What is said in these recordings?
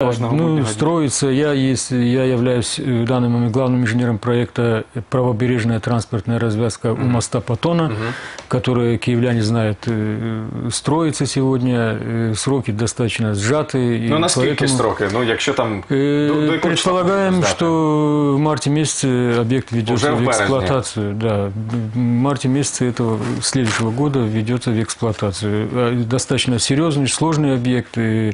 важного Ну, строится, я, если я являюсь э, в данный момент главным инженером проекта «Правобережная транспортная развязка у моста Патона», который киевляне знают, э, строится сегодня. Э, Сроки достаточно сжаты. Ну наскільки поэтому, строки? Ну якщо там э, Предполагаем, что в марте месяце объект ведется в в эксплуатацию. Да, в марте месяце этого следующего года введется в эксплуатацию. Достаточно серьезный, сложный объект. и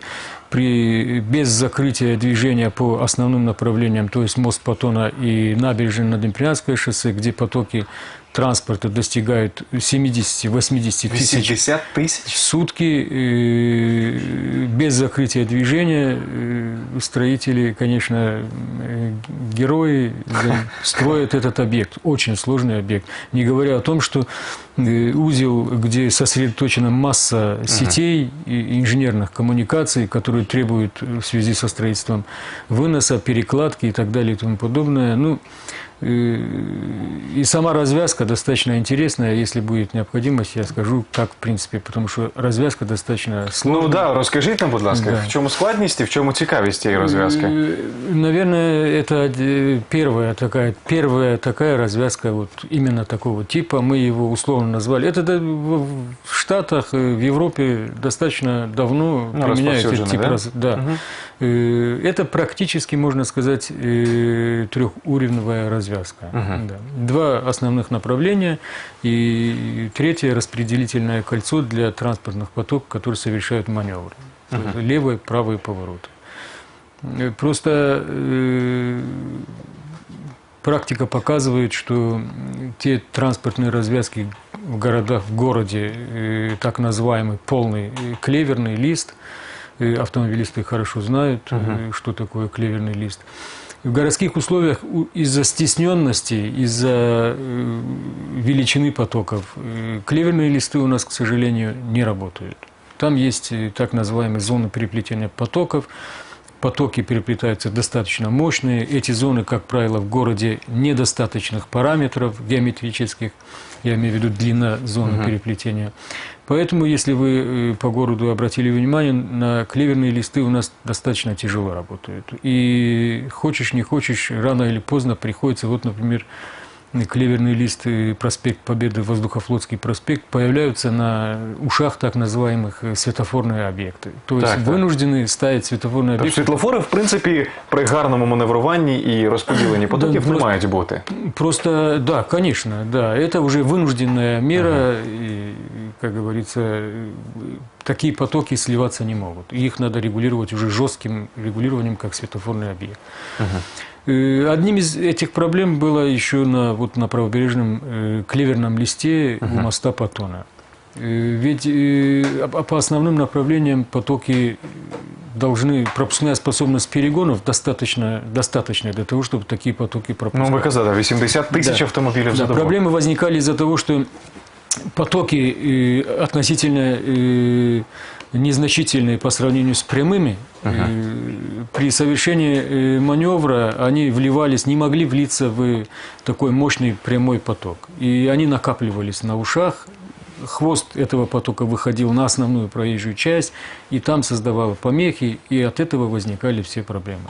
при, без закрытия движения по основным направлениям, то есть мост Патона и набережная на Демприанское шоссе, где потоки транспорта достигают 70-80 тысяч 80 тисяч? в сутки э, без закрытия движения э, строители, конечно, герои строят этот объект, очень сложный объект. Не говоря о том, что э, узел, где сосредоточена масса сетей и инженерных коммуникаций, которые требуют э, в связи со строительством выноса, перекладки и так далее и тому подобное. Ну, и сама развязка достаточно интересная. Если будет необходимость, я скажу, как в принципе, потому что развязка достаточно сложная. Ну да, розкажіть нам, будь ласка, Да. в чому складність і в чому цікавість цієї розв'язки? Э, Наверное, это э, первая такая, первая такая развязка вот именно такого типа. Мы его условно назвали. Это да, в в Штатах, э, в Европе достаточно давно Ну, применяют этот расповсюджено, тип да? раз- да. Э, Это практически, можно сказать, э, трехуровневая развязка. Да. Два основных направления и третье распределительное кольцо для транспортных потоков, которые совершают маневры. Левый, правый повороты. Э, Просто э, практика показывает, что те транспортные развязки в городах, в городе, э, так называемый полный э, клеверный лист, автомобилисты хорошо знают, э, что такое клеверный лист. В городских условиях из-за стесненности, из-за э, величины потоков, э, клеверные листы у нас, к сожалению, не работают. Там есть так называемые зоны переплетения потоков. Потоки переплетаются достаточно мощные. Эти зоны, как правило, в городе недостаточных параметров геометрических. Я имею в виду длина зоны переплетения. Поэтому, если вы э, по городу обратили внимание, на клеверные листы у нас достаточно тяжело работают. И хочешь, не хочешь, рано или поздно приходится, вот, например, клеверный лист и проспект Победы, Воздухофлотский проспект появляются на ушах так называемых э, светофорные объекты. То есть Так, так. вынуждены ставить светофорные Тобто объекты. світлофори, в принципі, при гарному маневруванні і розподіленні потоків не просто- мають бути. Просто, да, конечно, да, это уже вынужденная мера, и, как говорится, э, такие потоки сливаться не могут. Их надо регулировать уже жестким регулированием, как светофорный объект. Э, Одним из этих проблем было еще на, вот, на правобережном э, клеверном листе у моста Патона. Э, Ведь э, а- по основным направлениям потоки должны, пропускная способность перегонов достаточно, достаточная для того, чтобы такие потоки Ну, пропускать. ви казали, 80 тисяч Да. автомобілів за Да, проблемы возникали из-за того, что потоки э, относительно э, незначительные по сравнению с прямыми. Э, при совершении э, маневра они вливались, не могли влиться в такой мощный прямой поток. И они накапливались на ушах. Хвост этого потока выходил на основную проезжую часть, и там создавал помехи, и от этого возникали все проблемы.